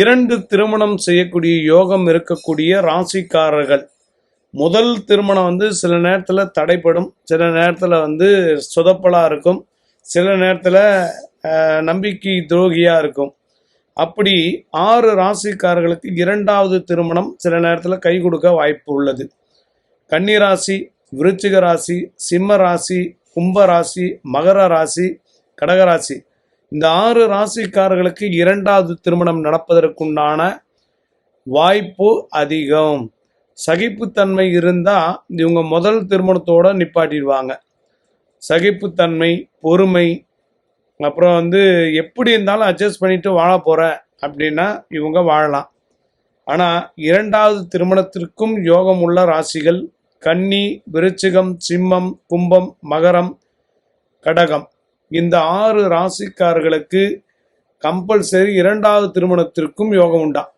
இரண்டு திருமணம் செய்யக்கூடிய யோகம் இருக்கக்கூடிய ராசிக்காரர்கள். முதல் திருமணம் வந்து சில நேரத்தில் தடைப்படும் சில நேரத்தில் வந்து சொதப்பலாக இருக்கும் சில நேரத்தில் நம்பிக்கை துரோகியாக இருக்கும். அப்படி ஆறு ராசிக்காரர்களுக்கு இரண்டாவது திருமணம் சில நேரத்தில் கை கொடுக்க வாய்ப்பு உள்ளது. கன்னிராசி விருச்சிக ராசி சிம்ம ராசி கும்ப ராசி மகர ராசி கடகராசி இந்த ஆறு ராசிக்காரர்களுக்கு இரண்டாவது திருமணம் நடப்பதற்குண்டான வாய்ப்பு அதிகம். சகிப்புத்தன்மை இருந்தால் இவங்க முதல் திருமணத்தோடு நிப்பாட்டிடுவாங்க. சகிப்புத்தன்மை பொறுமை அப்புறம் வந்து எப்படி இருந்தாலும் அட்ஜஸ்ட் பண்ணிட்டு வாழ போகிறேன் அப்படின்னா இவங்க வாழலாம். ஆனால் இரண்டாவது திருமணத்திற்கும் யோகம் உள்ள ராசிகள் கன்னி விருச்சிகம் சிம்மம் கும்பம் மகரம் கடகம். இந்த ஆறு ராசிக்காரர்களுக்கு கம்பல்சரி இரண்டாவது திருமணத்திற்கும் யோகம் உண்டா?